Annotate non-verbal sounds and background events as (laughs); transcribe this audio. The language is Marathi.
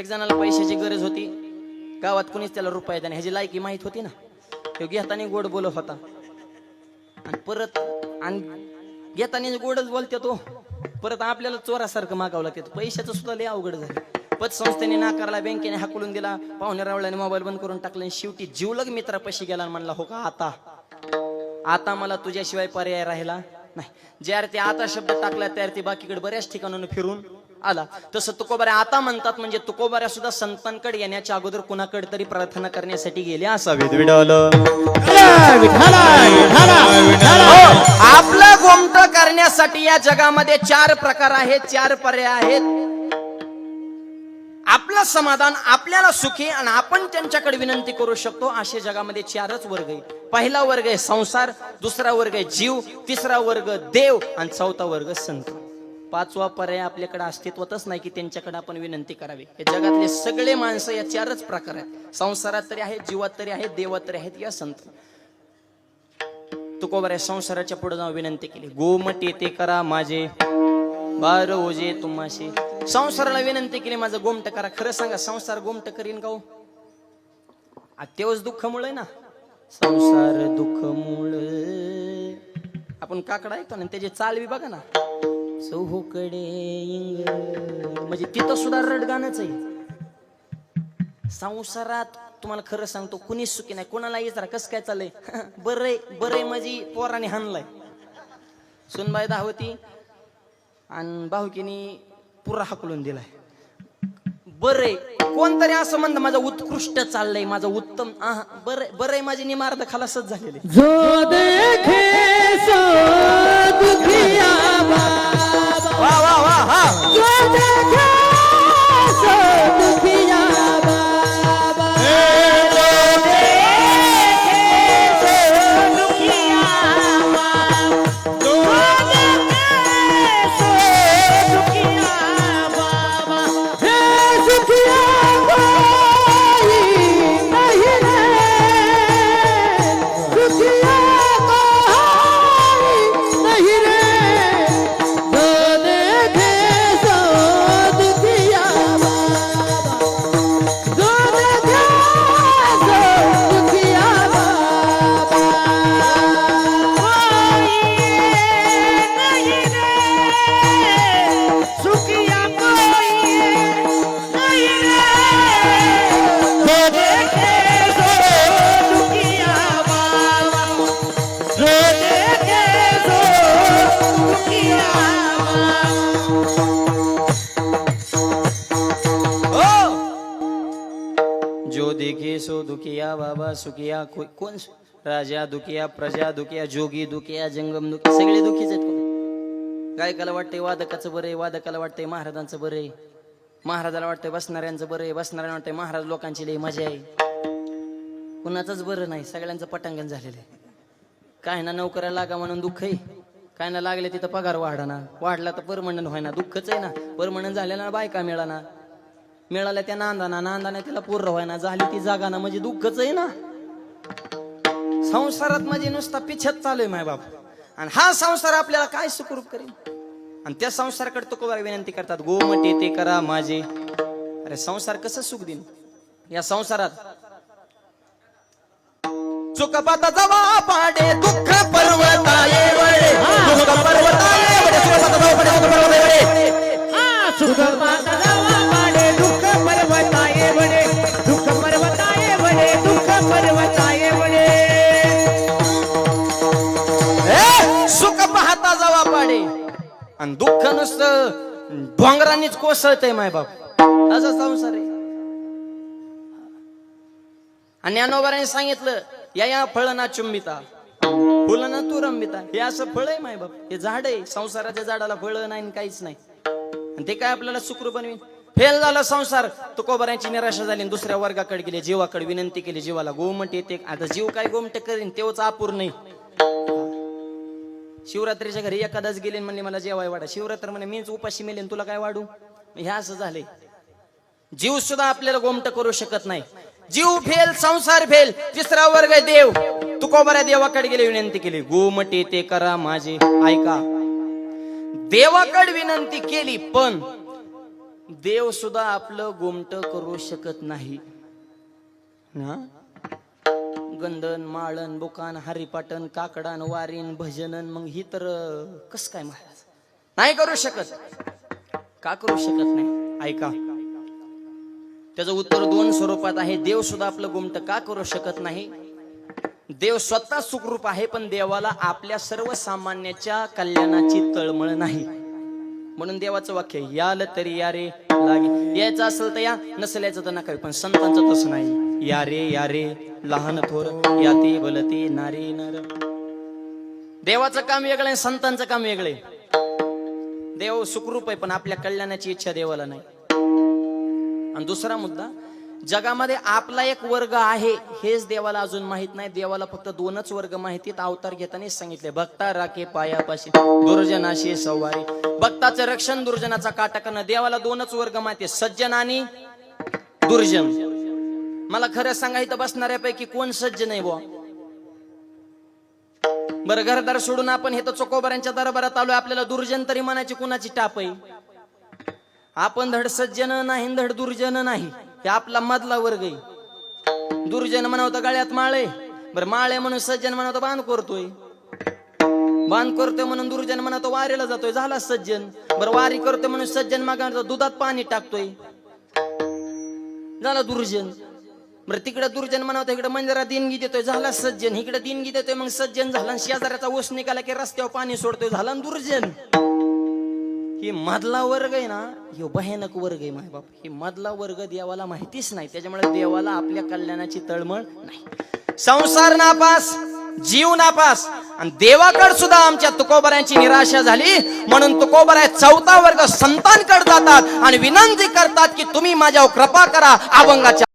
एक जणाला पैशाची गरज होती. गावात कुणीच त्याला रुपये आणि ह्याची लायकी माहीत होती ना? तो घेताना गोड बोलत होता. आणि परत आणि घेताना गोडच बोलते तो. परत आपल्याला चोरासारखं मागावं लागते. पैशाचं सुद्धा लय अवघड झालं. पतसंस्थेने नाकारला बँकेने हाकलून दिला. पाहुणे रावळ्याने मोबाईल बंद करून टाकला आणि शेवटी जीवलग मित्रापाशी गेला आणि म्हणला हो का आता? आता मला तुझ्याशिवाय पर्याय राहिला नाही. ज्या ते आता शब्द टाकला त्या ते बाकीकडे बऱ्याच ठिकाणांना फिरून आला. तसं तुकोबाऱ्या आता म्हणतात म्हणजे तुकोबाऱ्या सुद्धा संतांकडे येण्याच्या अगोदर कुणाकडे तरी प्रार्थना करण्यासाठी गेले असावेत. विडवल आपलं गोमट करण्यासाठी या जगामध्ये चार प्रकार आहेत चार पर्याय आहेत. आपलं समाधान आपल्याला सुखी आणि आपण त्यांच्याकडे विनंती करू शकतो असे जगामध्ये चारच वर्ग आहे पहिला वर्ग आहे संसार दुसरा वर्ग आहे जीव तिसरा वर्ग देव आणि चौथा वर्ग संत. पाचवा पर्याय आपल्याकडे अस्तित्वातच नाही की त्यांच्याकडे आपण विनंती करावी. हे जगातले सगळे माणसं या चारच प्रकार आहेत. संसारात तरी आहेत जीवात तरी आहेत देवात तरी आहेत या संत. तुकोबर संसाराच्या पुढे जाऊन विनंती केली. गोमट येते करा माझे बार ओजे तुम्हाशी संसाराला विनंती केली माझं गोमट करा. खरं सांगा संसार गोमट करीन का हो? तेव्हाच दुःख मुळे ना? संसार दुःख मुळ आपण काकडा ऐकतो ना त्याची चालवी बघा ना. चौकडे म्हणजे तिथं सुद्धा रडगाणच आहे. संसारात तुम्हाला खरं सांगतो कुणीच सुखी नाही. कोणाला येत कसं काय चाललंय? (laughs) बरे बरे माझी पोराने हाणलाय. सुनबाई दावती आणि भाऊकीनी पुरा हाकलून दिलाय. बरे कोणतरी असं म्हणतं माझं उत्कृष्ट चाललंय माझं उत्तम आहा, बरे माझी निमार्द खलासच झालेले. हा जो देखे सो दुखिया बाबा सुखिया कोण राजा दुखिया प्रजा दुखिया जोगी दुखिया जंगम दुखी सगळे दुखीच आहेत गायकाला वाटतंय वादकाचं बरं आहे वादकाला वाटतंय महाराजांचं बरं. आहे महाराजाला वाटतंय बसणाऱ्यांचं बरं आहे बसणाऱ्यांना वाटतंय महाराज लोकांची लई मजा आहे. कुणाचंच बरं नाही सगळ्यांचं पटांगण झालेलं आहे. काय ना नोकऱ्या लागा म्हणून दुःख आहे. काय ना लागले तिथं पगार वाढना वाढला तर परमनंट व्हायना. दुःखच आहे ना. परमनंट झालेला ना बायका मिळाना. मिळाल्या त्या नांदाना. नांदाना तिला पूर्ण व्हायना. झाली ती जागा ना म्हणजे दुःखच आहे ना. संसारात म्हणजे नुसता पिछत चालू आहे माय बाप. आणि हा संसार आपल्याला काय सुखरूप करेल आणि त्या संसाराकडे तुकोबार विनंती करतात? गोमटे ते करा माझे. अरे संसार कसं सुख देईन? या संसारात चुकपाता जवा पाडे दुःख पर्वताये वळे दुःख पर्वताये वळे चुकपाता जवा पाडे दुःख पर्वताये वळे सुख पातळावा पाडे दुःख पर्वताये वडे. दुःख पर्वताये वडे दुःख पर्वताये वडे. ए, सुख पाहता जावा पाडे आणि दुःख नुसतं डोंगरांनीच कोसळतंय माय बाप. असा संसार आहे. आणि ज्ञानोबाराने सांगितलं या या फळना चुंबिता. फुलना तू रंबिता. हे असं फळ आहे माय बाप. हे झाड आहे. संसाराच्या झाडाला फळ नाही काहीच नाही. आणि ते काय आपल्याला सुखरू बनवीन? फेल झाला संसार. तुकोबऱ्यांची निराशा झाली दुसऱ्या वर्गाकडे गेले. जीवाकडे विनंती केली. जीवाला गोमट येते. आता जीव काय गोमट करीन? तेव्हाच आपूर नाही शिवरात्रीच्या घरी एखादाच गेले म्हणले मला जेवाय वाढा. शिवरात्र म्हणे मीच उपाशी मेले तुला काय वाढू? हे असं झालंय. जीव सुद्धा आपल्याला गोमट करू शकत नाही. जीव फेल संसार फेल तिसरा वर्ग आहे देव. तुकोबऱ्या देवाकडे गेले? विनंती केली गोमटे ते करा माझे. ऐका. देवाकडे विनंती केली पण देव सुद्धा आपलं गोमट करू शकत नाही. ना गंधन माळण बुकान हरिपाटन काकडान वारीन भजनन मग ही तर कस काय महाराज? नाही करू शकत. का करू शकत नाही? ऐका. त्याचं उत्तर दोन स्वरूपात आहे. देव सुद्धा आपलं गुमट का करू शकत नाही? देव स्वतः सुखरूप आहे पण देवाला आपल्या सर्वसामान्याच्या कल्याणाची तळमळ नाही. म्हणून देवाचं वाक्य याल तरी या रे लागे. यायचं असेल तर या नसेल तर नका पण संतांचं तसं नाही. या रे या रे लहान थोर याते बलते नारे नर. देवाचं काम वेगळं आहे संतांचं काम वेगळे देव सुखरूप आहे पण आपल्या कल्याणाची इच्छा देवाला नाही. आणि दुसरा मुद्दा जगामध्ये आपला एक वर्ग आहे हेच देवाला अजून माहीत नाही. देवाला फक्त दोनच वर्ग माहितीत अवतार घेताना सांगितले भक्ता राखे पायापाशी दुर्जनाशी सवारी. भक्ताचं रक्षण दुर्जनाचा काटा करणं देवाला दोनच वर्ग माहिती सज्जन आणि दुर्जन. मला खरं सांगायचं बसणाऱ्यापैकी कोण सज्जन आहे बुवा? बरं घरदार सोडून आपण हे तर चोकोबऱ्यांच्या दरबारात आलोय. आपल्याला दुर्जन तरी म्हणायची कुणाची टाप आहे? आपण धड सज्जन नाही धड दुर्जन नाही हे आपला मधला वर्ग आहे. दुर्जन म्हणावतं गळ्यात माळे बरं माळे म्हणून सज्जन म्हणावतं बांध करतोय. बांध करतोय म्हणून दुर्जन म्हणतो वारीला जातोय झाला सज्जन. बरं वारी करतोय म्हणून सज्जन मागा दुधात पाणी टाकतोय. झाला दुर्जन. बरं तिकडे दुर्जन म्हणवतो इकडे मंदिरात देणगी देतोय झाला सज्जन. इकडे देणगी देतोय मग सज्जन झाला शेजाऱ्याचा ओस निघाला की रस्त्यावर पाणी सोडतोय झाला दुर्जन. ही मधला वर्ग आहे ना हे भयानक वर्ग आहे माय बाप. ही मधला वर्ग देवाला माहितीच नाही त्याच्यामुळे देवाला आपल्या कल्याणाची तळमळ नाही. संसार नापास जीव नापास आणि देवाकड सुद्धा आमच्या तुकोबऱ्यांची निराशा झाली म्हणून तुकोबराय चौथा वर्ग संतांकडे जातात आणि विनंती करतात की तुम्ही माझ्यावर कृपा करा अभंगाच्या